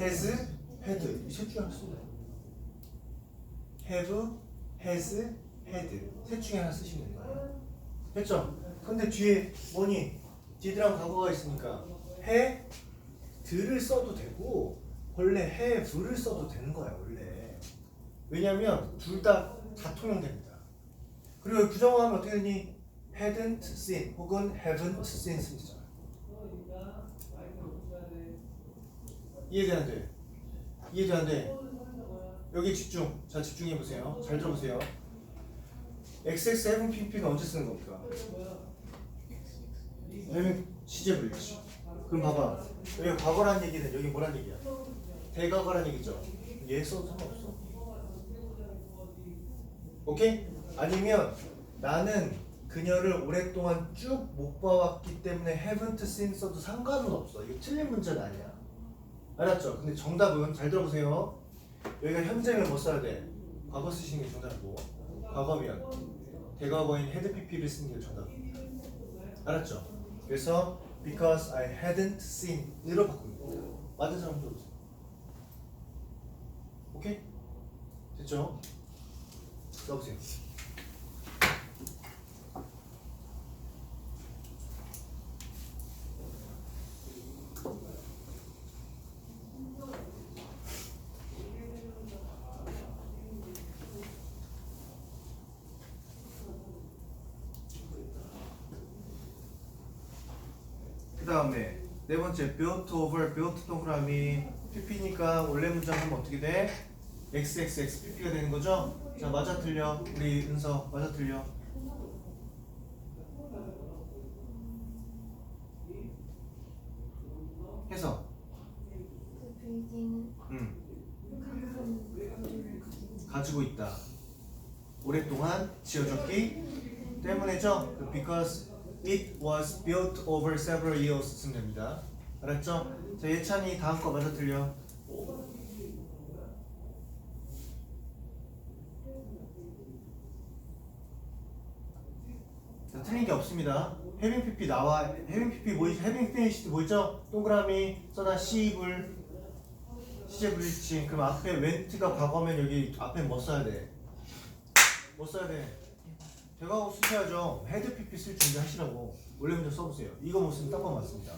has, had 이셋 중에 하나 쓰면 돼요. have, has, had 셋 중에 하나 쓰시면 되는 거예요. 됐죠? 근데 뒤에 뭐니? did랑 과거가 있으니까 해, 들을 써도 되고 원래 have를 써도 되는 거야 원래. 왜냐면 둘 다 다 통용됩니다. 그리고 부정하면 어떻게 되니? hadn't seen 혹은 haven't seen 되잖아. 이해돼 안 돼? 이해돼 안 돼? 여기 집중. 자 집중해 보세요. 잘 들어보세요. XX7PP는 언제 쓰는 겁니까? 왜냐면 시제 불리지. 그럼 봐봐. 여기 과거란 얘기는 여기 뭐란 얘기야? 대과거란 얘기죠. 얘 써도 상관없어. 오케이? 아니면 나는 그녀를 오랫동안 쭉 못 봐왔기 때문에 haven't seen 써도 상관은 없어. 이거 틀린 문제는 아니야. 알았죠? 근데 정답은 잘 들어보세요. 여기가 현재면 뭐 써야 돼? 과거 쓰시는 게 정답이고 과거면 대과거인 had pp를 쓰는 게 정답입니다. 알았죠? 그래서 because I hadn't seen 으로 바꿉니다. 맞은 사람 들어보세요. 오케이? 됐죠? 써보세요. 그 다음에 네 번째 built over built 동그라미 pp니까 원래 문장 하면 어떻게 돼? xxx pp가 되는 거죠? 자 맞아 틀려? 우리 은서 맞아 틀려? 해서. 음, 가지고 있다. 오랫동안 지어졌기 때문에죠? 그 because it was built over several years 쓰면 됩니다 알았죠? 자 예찬이 다음 거 맞아 틀려 자, 틀린 게 없습니다. 해빙 PP 나와 해빙 PP 뭐 있- 해빙 피니시드 뭐 있죠? 동그라미 써다 시불 시제 불일치 그럼 앞에 웬트가 과거면 여기 앞에 뭐 써야 돼? 뭐 써야 돼? 대과거 쓰셔야죠. 헤드 PP 쓸 준비 하시라고 원래 문제 써보세요. 이거 못 쓰면 딴거 맞습니다.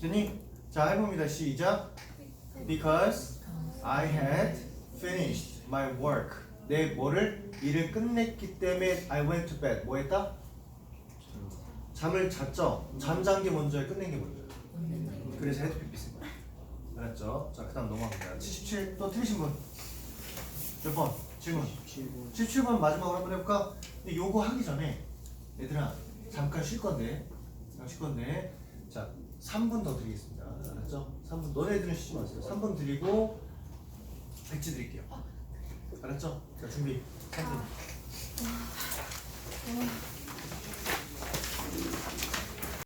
됐니? 자 해봅니다. 시작. Because I had finished my work. 내 뭐를 일을 끝냈기 때문에 I went to bed. 뭐 했다? 잠을 잤죠. 잠잔 게 먼저야, 끝낸 게 먼저야. 그래서 헤드 쓴 거야. 알았죠? 자, 그다음 넘어갑니다. 77. 또 틀리신 분. 몇 번? 질문. 7번 77번 마지막으로 한번 해볼까? 근데 요거 하기 전에 얘들아 잠깐 쉴 건데 잠깐 쉴 건데 자 3분 더 드리겠습니다 알았죠? 3분. 너네들은 쉬지 마세요. 3분 드리고 백지 드릴게요. 알았죠? 자 준비. 3분